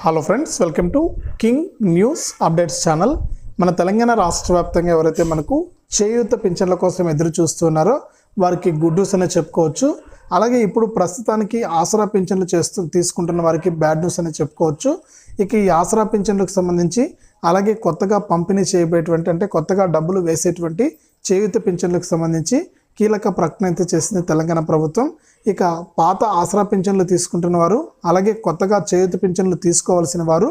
Hello friends welcome to King News updates channel మన తెలంగాణ రాష్ట్ర వ్యాప్తంగా ఎవరైతే మనకు చేయూత పింఛన్ల కోసం ఎదురు చూస్తున్నారో వారికి గుడ్ న్యూస్ అనే చెప్పుకోవచ్చు. అలాగే ఇప్పుడు ప్రస్తుతానికి ఆసరా పింఛన్లు చేస్తూ తీసుకుంటున్న వారికి బ్యాడ్ న్యూస్ అనే చెప్పుకోవచ్చు. ఇక ఈ ఆసరా పింఛన్లకు సంబంధించి అలాగే కొత్తగా పంపిణీ చేయబోయేటువంటి అంటే కొత్తగా డబ్బులు వేసేటువంటి చేయూత పింఛన్లకు సంబంధించి కీలక ప్రకటన అయితే చేసింది తెలంగాణ ప్రభుత్వం. ఇక పాత ఆసరా పింఛన్లు తీసుకుంటున్న వారు అలాగే కొత్తగా చేయూత పింఛన్లు తీసుకోవాల్సిన వారు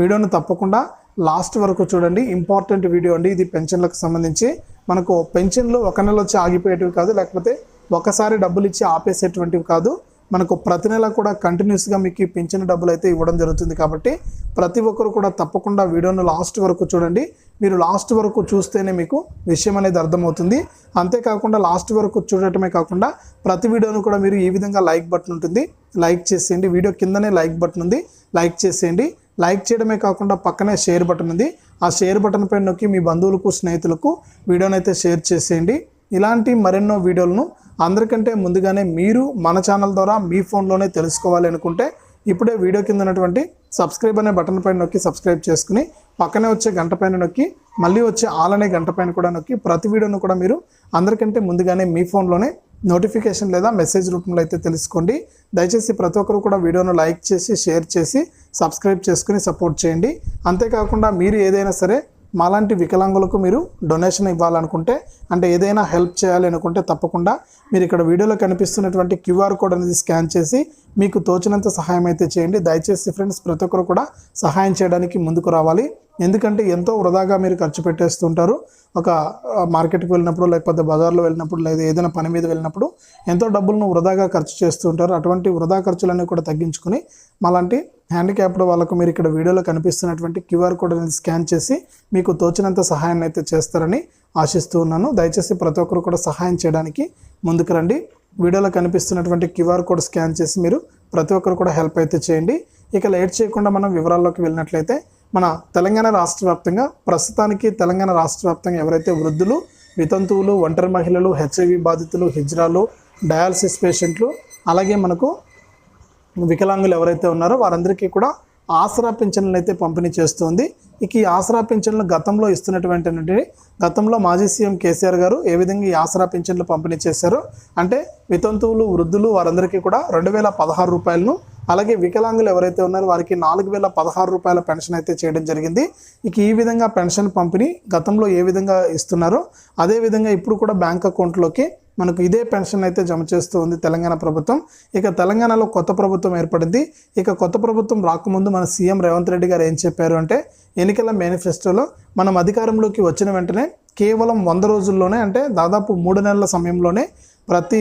వీడియోను తప్పకుండా లాస్ట్ వరకు చూడండి. ఇంపార్టెంట్ వీడియో అండి ఇది పెన్షన్లకు సంబంధించి. మనకు పెన్షన్లు ఒక నెల వచ్చి ఆగిపోయేటివి కాదు లేకపోతే ఒకసారి డబ్బులు ఇచ్చి ఆపేసేటువంటివి కాదు. మనకు ప్రతి నెల కూడా కంటిన్యూస్గా మీకు పెంచిన డబ్బులు అయితే ఇవ్వడం జరుగుతుంది కాబట్టి ప్రతి ఒక్కరు కూడా తప్పకుండా వీడియోను లాస్ట్ వరకు చూడండి. మీరు లాస్ట్ వరకు చూస్తేనే మీకు విషయం అనేది అర్థమవుతుంది. అంతేకాకుండా లాస్ట్ వరకు చూడటమే కాకుండా ప్రతి వీడియోను కూడా మీరు ఈ విధంగా లైక్ బటన్ ఉంటుంది. లైక్ చేసేయండి. వీడియో కిందనే లైక్ బటన్ ఉంది. లైక్ చేసేయండి. లైక్ చేయడమే కాకుండా పక్కనే షేర్ బటన్ ఉంది. ఆ షేర్ బటన్ పైన నొక్కి మీ బంధువులకు స్నేహితులకు వీడియోనైతే అయితే షేర్ చేసేయండి. ఇలాంటి మరెన్నో వీడియోలను అందరికంటే ముందుగానే మీరు మన ఛానల్ ద్వారా మీ ఫోన్లోనే తెలుసుకోవాలి అనుకుంటే ఇప్పుడే వీడియో కింద ఉన్నటువంటి సబ్స్క్రైబ్ అనే బటన్ పైన నొక్కి సబ్స్క్రైబ్ చేసుకుని పక్కనే వచ్చే గంట పైన నొక్కి మళ్ళీ వచ్చే ఆల్ అనే గంట పైన కూడా నొక్కి ప్రతి వీడియోను కూడా మీరు అందరికంటే ముందుగానే మీ ఫోన్లోనే నోటిఫికేషన్ లేదా మెసేజ్ రూపంలో అయితే తెలుసుకోండి. దయచేసి ప్రతి ఒక్కరు కూడా వీడియోను లైక్ చేసి షేర్ చేసి సబ్స్క్రైబ్ చేసుకుని సపోర్ట్ చేయండి. అంతేకాకుండా మీరు ఏదైనా సరే మాలాంటి వికలాంగులకు మీరు డొనేషన్ ఇవ్వాలనుకుంటే అంటే ఏదైనా హెల్ప్ చేయాలి అనుకుంటే తప్పకుండా మీరు ఇక్కడ వీడియోలో కనిపిస్తున్నటువంటి క్యూఆర్ కోడ్ అనేది స్కాన్ చేసి మీకు తోచినంత సహాయం అయితే చేయండి. దయచేసి ఫ్రెండ్స్ ప్రతి ఒక్కరు కూడా సహాయం చేయడానికి ముందుకు రావాలి. ఎందుకంటే ఎంతో వృధాగా మీరు ఖర్చు పెట్టేస్తుంటారు. ఒక మార్కెట్కి వెళ్ళినప్పుడు లేకపోతే బజార్లో వెళ్ళినప్పుడు లేదా ఏదైనా పని మీద వెళ్ళినప్పుడు ఎంతో డబ్బులను వృధాగా ఖర్చు చేస్తూ ఉంటారు అటువంటి వృధా ఖర్చులన్నీ కూడా తగ్గించుకొని మాలాంటి హ్యాండిక్యాప్డ్ వాళ్ళకు మీరు ఇక్కడ వీడియోలో కనిపిస్తున్నటువంటి క్యూఆర్ కోడ్ అనేది స్కాన్ చేసి మీకు తోచినంత సహాయాన్ని అయితే చేస్తారని ఆశిస్తూ ఉన్నాను. దయచేసి ప్రతి ఒక్కరు కూడా సహాయం చేయడానికి ముందుకు రండి. వీడియోలో కనిపిస్తున్నటువంటి క్యూఆర్ కోడ్ స్కాన్ చేసి మీరు ప్రతి ఒక్కరు కూడా హెల్ప్ అయితే చేయండి. ఇక లేట్ చేయకుండా మనం వివరాల్లోకి వెళ్ళినట్లయితే మన తెలంగాణ రాష్ట్ర వ్యాప్తంగా ప్రస్తుతానికి తెలంగాణ రాష్ట్ర వ్యాప్తంగా ఎవరైతే వృద్ధులు వితంతువులు ఒంటరి మహిళలు హెచ్ఐవి బాధితులు హిజ్రాలు డయాలసిస్ పేషెంట్లు అలాగే మనకు వికలాంగులు ఎవరైతే ఉన్నారో వారందరికీ కూడా ఆసరా పింఛన్లు అయితే పంపిణీ చేస్తుంది. ఇక ఈ ఆసరా పింఛన్లు గతంలో ఇస్తున్నటువంటి గతంలో మాజీ సీఎం కేసీఆర్ గారు ఏ విధంగా ఈ ఆసరా పింఛన్లు పంపిణీ చేశారు? అంటే వితంతువులు వృద్ధులు వారందరికీ కూడా రెండు వేల పదహారు రూపాయలను అలాగే వికలాంగులు ఎవరైతే ఉన్నారో వారికి నాలుగు వేల పదహారు రూపాయల పెన్షన్ అయితే చేయడం జరిగింది. ఇక ఈ విధంగా పెన్షన్ పంపిణీ గతంలో ఏ విధంగా ఇస్తున్నారో అదే విధంగా ఇప్పుడు కూడా బ్యాంక్ అకౌంట్లోకి మనకు ఇదే పెన్షన్ అయితే జమ చేస్తూ ఉంది తెలంగాణ ప్రభుత్వం. ఇక తెలంగాణలో కొత్త ప్రభుత్వం ఏర్పడింది. ఇక కొత్త ప్రభుత్వం రాకముందు మన సీఎం రేవంత్ రెడ్డి గారు ఏం చెప్పారు అంటే ఎన్నికల మేనిఫెస్టోలో మనం అధికారంలోకి వచ్చిన వెంటనే కేవలం వంద రోజుల్లోనే అంటే దాదాపు మూడు నెలల సమయంలోనే ప్రతి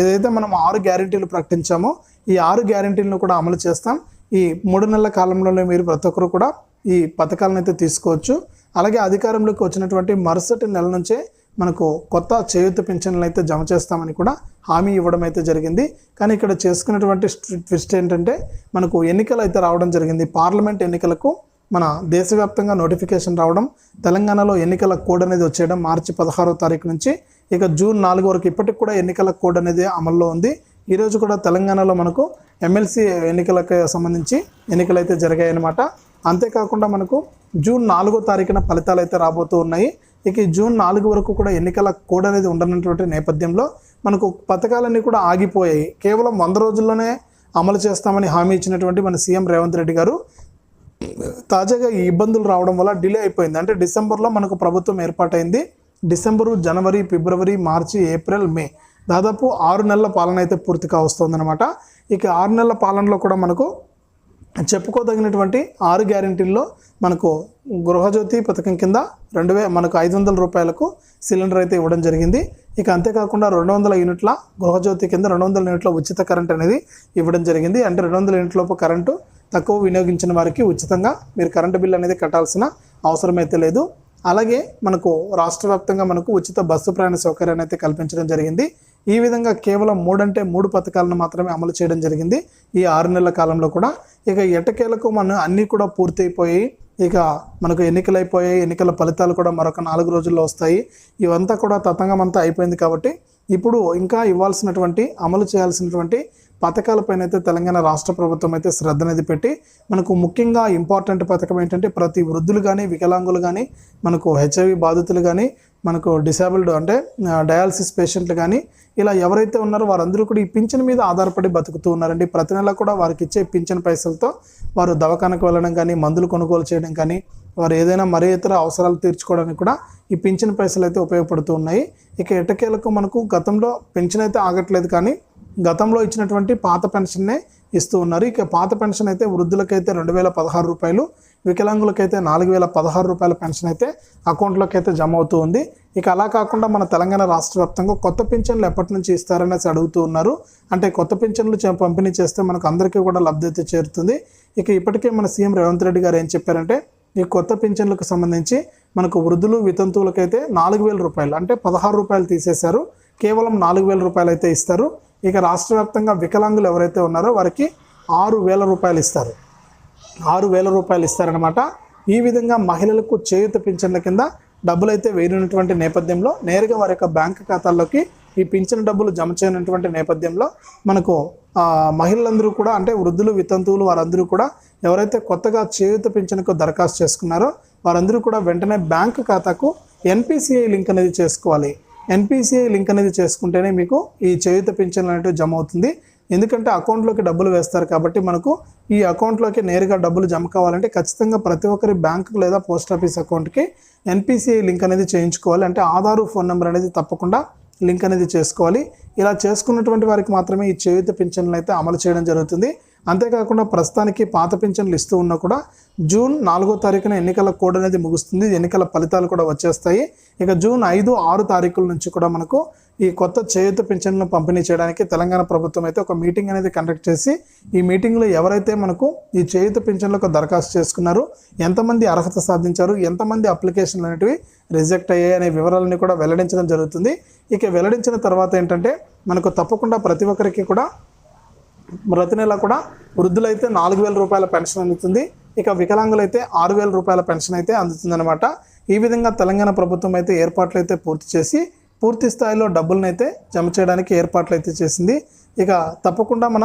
ఏదైతే మనం ఆరు గ్యారెంటీలు ప్రకటించామో ఈ ఆరు గ్యారెంటీలను కూడా అమలు చేస్తాం. ఈ మూడు నెలల కాలంలోనే మీరు ప్రతి ఒక్కరు కూడా ఈ పథకాలను అయితే తీసుకోవచ్చు. అలాగే అధికారంలోకి వచ్చినటువంటి మరుసటి నెల నుంచే మనకు కొత్త చేయూత పింఛన్లు అయితే జమ చేస్తామని కూడా హామీ ఇవ్వడం అయితే జరిగింది. కానీ ఇక్కడ చేసుకున్నటువంటి ట్విస్ట్ ఏంటంటే మనకు ఎన్నికలు అయితే రావడం జరిగింది. పార్లమెంట్ ఎన్నికలకు మన దేశవ్యాప్తంగా నోటిఫికేషన్ రావడం తెలంగాణలో ఎన్నికల కోడ్ అనేది వచ్చేయడం మార్చి పదహారో తారీఖు నుంచి. ఇక జూన్ నాలుగు వరకు ఇప్పటికి కూడా ఎన్నికల కోడ్ అనేది అమల్లో ఉంది. ఈరోజు కూడా తెలంగాణలో మనకు ఎమ్మెల్సీ ఎన్నికలకు సంబంధించి ఎన్నికలు అయితే జరిగాయన్నమాట. అంతేకాకుండా మనకు జూన్ నాలుగో తారీఖున ఫలితాలు అయితే రాబోతూ ఉన్నాయి. ఇక జూన్ నాలుగు వరకు కూడా ఎన్నికల కోడ్ అనేది ఉండనటువంటి నేపథ్యంలో మనకు పథకాలన్నీ కూడా ఆగిపోయాయి. కేవలం వంద రోజుల్లోనే అమలు చేస్తామని హామీ ఇచ్చినటువంటి మన సీఎం రేవంత్ రెడ్డి గారు తాజాగా ఈ ఇబ్బందులు రావడం వల్ల డిలే అయిపోయింది. అంటే డిసెంబర్లో మనకు ప్రభుత్వం ఏర్పాటైంది. డిసెంబరు జనవరి ఫిబ్రవరి మార్చి ఏప్రిల్ మే దాదాపు ఆరు నెలల పాలన అయితే పూర్తిగా వస్తుందన్నమాట. ఇక ఆరు నెలల పాలనలో కూడా మనకు చెప్పుకోదగినటువంటి ఆరు గ్యారెంటీల్లో మనకు గృహజ్యోతి పథకం కింద రెండు వే మనకు ఐదు వందల రూపాయలకు సిలిండర్ అయితే ఇవ్వడం జరిగింది. ఇక అంతేకాకుండా రెండు వందల యూనిట్ల గృహజ్యోతి కింద రెండు వందల యూనిట్ల ఉచిత కరెంట్ అనేది ఇవ్వడం జరిగింది. అంటే రెండు వందల యూనిట్లలోపు కరెంటు తక్కువ వినియోగించిన వారికి ఉచితంగా మీరు కరెంటు బిల్ అనేది కట్టాల్సిన అవసరం అయితే లేదు. అలాగే మనకు రాష్ట్ర వ్యాప్తంగా మనకు ఉచిత బస్సు ప్రయాణ సౌకర్యాన్ని అయితే కల్పించడం జరిగింది. ఈ విధంగా కేవలం మూడంటే మూడు పథకాలను మాత్రమే అమలు చేయడం జరిగింది. ఈ ఆరు నెలల కాలంలో కూడా ఇక ఎటకేలకు మన అన్నీ కూడా పూర్తయిపోయి ఇక మనకు ఎన్నికలు అయిపోయాయి ఎన్నికల ఫలితాలు కూడా మరొక నాలుగు రోజుల్లో వస్తాయి. ఇవంతా కూడా తతంగం అంతా అయిపోయింది కాబట్టి ఇప్పుడు ఇంకా ఇవ్వాల్సినటువంటి అమలు చేయాల్సినటువంటి పథకాలపైన అయితే తెలంగాణ రాష్ట్ర ప్రభుత్వం అయితే శ్రద్ధ అనేది పెట్టి మనకు ముఖ్యంగా ఇంపార్టెంట్ పథకం ఏంటంటే ప్రతి వృద్ధులు కానీ వికలాంగులు కానీ మనకు హెచ్ఐవి బాధితులు కానీ మనకు డిసేబుల్డ్ అంటే డయాలసిస్ పేషెంట్లు కానీ ఇలా ఎవరైతే ఉన్నారో వారందరూ కూడా ఈ పింఛన్ మీద ఆధారపడి బతుకుతూ ఉన్నారండి. ప్రతి నెల కూడా వారికి ఇచ్చే పింఛన్ పైసలతో వారు దవాఖానకు వెళ్ళడం కానీ మందులు కొనుగోలు చేయడం కానీ వారు ఏదైనా మరే ఇతర అవసరాలు తీర్చుకోవడానికి కూడా ఈ పింఛన్ పైసలు అయితే ఉపయోగపడుతూ ఉన్నాయి. ఇక ఎటకేలకు మనకు గతంలో పెన్షన్ అయితే ఆగట్లేదు కానీ గతంలో ఇచ్చినటువంటి పాత పెన్షన్నే ఇస్తూ ఉన్నారు. ఇక పాత పెన్షన్ అయితే వృద్ధులకైతే రెండు వేల పదహారు రూపాయలు వికలాంగులకైతే నాలుగు వేల పదహారు రూపాయల పెన్షన్ అయితే అకౌంట్లోకి అయితే జమ అవుతూ ఉంది. ఇక అలా కాకుండా మన తెలంగాణ రాష్ట్ర వ్యాప్తంగా కొత్త పింఛన్లు ఎప్పటి నుంచి ఇస్తారనేసి అడుగుతూ ఉన్నారు. అంటే కొత్త పింఛన్లు చే- పంపిణీ చేస్తే మనకు అందరికీ కూడా లబ్ధి అయితే చేరుతుంది. ఇక ఇప్పటికే మన సీఎం రేవంత్ రెడ్డి గారు ఏం చెప్పారంటే ఈ కొత్త పింఛన్లకు సంబంధించి మనకు వృద్ధులు వితంతువులకైతే నాలుగు వేల రూపాయలు అంటే పదహారు రూపాయలు తీసేశారు. కేవలం నాలుగు వేల రూపాయలు అయితే ఇస్తారు. ఇక రాష్ట్ర వ్యాప్తంగా వికలాంగులు ఎవరైతే ఉన్నారో వారికి ఆరు వేల రూపాయలు ఇస్తారు. ఆరు వేల రూపాయలు ఇస్తారనమాట ఈ విధంగా మహిళలకు చేయూత పింఛన్ల కింద డబ్బులు అయితే వేయనున్నటువంటి నేపథ్యంలో నేరుగా వారి యొక్క బ్యాంక్ ఖాతాల్లోకి ఈ పింఛన్ డబ్బులు జమ చేయనటువంటి నేపథ్యంలో మనకు మహిళలందరూ కూడా అంటే వృద్ధులు వితంతువులు వారందరూ కూడా ఎవరైతే కొత్తగా చేయూత పింఛన్కు దరఖాస్తు చేసుకున్నారో వారందరూ కూడా వెంటనే బ్యాంక్ ఖాతాకు ఎన్పిసిఐ లింక్ అనేది చేసుకోవాలి. ఎన్పిసిఐ లింక్ అనేది చేసుకుంటేనే మీకు ఈ చేయుత పింఛన్ అనేవి జమ అవుతుంది ఎందుకంటే అకౌంట్లోకి డబ్బులు వేస్తారు కాబట్టి మనకు ఈ అకౌంట్లోకి నేరుగా డబ్బులు జమ కావాలంటే ఖచ్చితంగా ప్రతి ఒక్కరి బ్యాంకు లేదా పోస్ట్ ఆఫీస్ అకౌంట్కి ఎన్పిసిఐ లింక్ అనేది చేయించుకోవాలి. అంటే ఆధారు ఫోన్ నెంబర్ అనేది తప్పకుండా లింక్ అనేది చేసుకోవాలి. ఇలా చేసుకున్నటువంటి వారికి మాత్రమే ఈ చేయుత పింఛన్లు అయితే అమలు చేయడం జరుగుతుంది. అంతేకాకుండా ప్రస్తుతానికి పాత పింఛన్లు ఇస్తూ ఉన్నా కూడా జూన్ నాలుగో తారీఖున ఎన్నికల కోడ్ అనేది ముగుస్తుంది. ఎన్నికల ఫలితాలు కూడా వచ్చేస్తాయి. ఇక జూన్ ఐదు ఆరు తారీఖుల నుంచి కూడా మనకు ఈ కొత్త చేయుత పింఛన్లను పంపిణీ చేయడానికి తెలంగాణ ప్రభుత్వం అయితే ఒక మీటింగ్ అనేది కండక్ట్ చేసి ఈ మీటింగ్లో ఎవరైతే మనకు ఈ చేయుత పింఛన్లకు దరఖాస్తు చేసుకున్నారో ఎంతమంది అర్హత సాధించారు ఎంతమంది అప్లికేషన్లు అనేటివి రిజెక్ట్ అయ్యాయి అనే వివరాలని కూడా వెల్లడించడం జరుగుతుంది. ఇక వెల్లడించిన తర్వాత ఏంటంటే మనకు తప్పకుండా ప్రతి ఒక్కరికి కూడా ప్రతి నెల కూడా వృద్ధులైతే నాలుగు వేల రూపాయల పెన్షన్ అందుతుంది. ఇక వికలాంగులైతే ఆరు వేల రూపాయల పెన్షన్ అయితే అందుతుందన్నమాట. ఈ విధంగా తెలంగాణ ప్రభుత్వం అయితే ఏర్పాట్లు అయితే పూర్తి చేసి పూర్తి స్థాయిలో డబ్బులనైతే అయితే జమ చేయడానికి ఏర్పాట్లు అయితే చేసింది. ఇక తప్పకుండా మన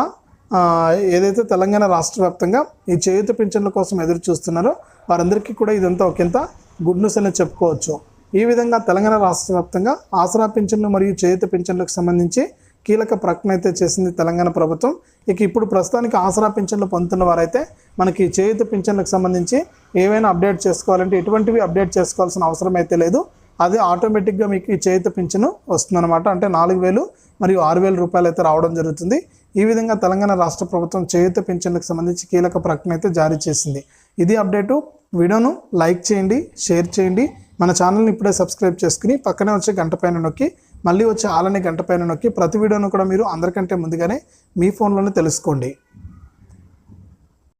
ఏదైతే తెలంగాణ రాష్ట్ర వ్యాప్తంగా ఈ చేయూత పింఛన్ల కోసం ఎదురు చూస్తున్నారో వారందరికీ కూడా ఇదంతా ఒకంత గుడ్ న్యూస్ అనేది చెప్పుకోవచ్చు. ఈ విధంగా తెలంగాణ రాష్ట్ర వ్యాప్తంగా ఆసరా పింఛన్లు మరియు చేయూత పింఛన్లకు సంబంధించి కీలక ప్రకటన అయితే చేసింది తెలంగాణ ప్రభుత్వం. ఇక ఇప్పుడు ప్రస్తుతానికి ఆసరా పింఛన్లు పొందుతున్న వారైతే మనకి చేయుత పింఛన్లకు సంబంధించి ఏవైనా అప్డేట్ చేసుకోవాలంటే ఎటువంటివి అప్డేట్ చేసుకోవాల్సిన అవసరం అయితే లేదు. అది ఆటోమేటిక్గా మీకు ఈ చేయూత పింఛను వస్తుందన్నమాట. అంటే నాలుగు వేలు మరియు ఆరు వేల రూపాయలు అయితే రావడం జరుగుతుంది. ఈ విధంగా తెలంగాణ రాష్ట్ర ప్రభుత్వం చేయుత పింఛన్లకు సంబంధించి కీలక ప్రకటన అయితే జారీ చేసింది. ఇది అప్డేటు. వీడియోను లైక్ చేయండి షేర్ చేయండి. మన ఛానల్ని ఇప్పుడే సబ్స్క్రైబ్ చేసుకుని పక్కనే వచ్చే గంట పైన నొక్కి మళ్ళీ వచ్చే ఆలని గంట పైన నొక్కి ప్రతి వీడియోను కూడా మీరు అందరికంటే ముందుగానే మీ ఫోన్లోనే తెలుసుకోండి.